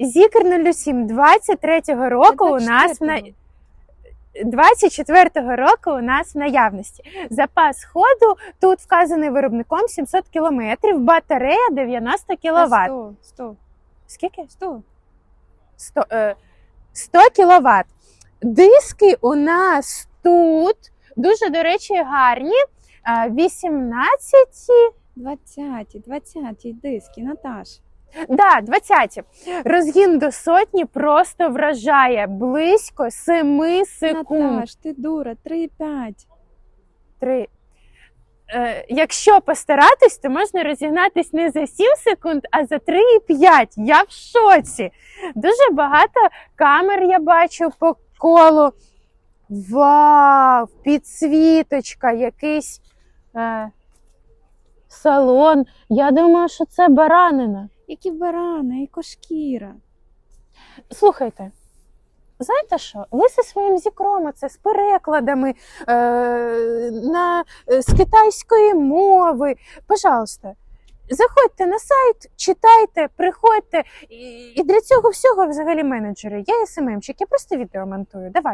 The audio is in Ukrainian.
Зікр 07 23-го року у нас на... 24-го року у нас в наявності. Запас ходу тут вказаний виробником 700 км, батарея 90 кВт. 100, 100, Скільки? 100. 100, е, 100 кВт. Диски у нас тут дуже, до речі, гарні. Е, 18, 20, 20 диски, Наташ. Да, 20. Розгін до сотні просто вражає близько 7 секунд. Наташ, ти дура, 3,5. Три. Е, якщо постаратись, то можна розігнатись не за 7 секунд, а за 3,5. Я в шоці. Дуже багато камер я бачу по колу. Вау! Підсвіточка, якийсь е, салон. Я думаю, що це баранина. Які барани, і кошкіра. Слухайте, знаєте що? Ви зі своїм зікром, це з перекладами е, на, е, з китайської мови. Пожалуйста, заходьте на сайт, читайте, приходьте. І, для цього всього взагалі менеджери. Я СММщик, я просто відео монтую. Давай.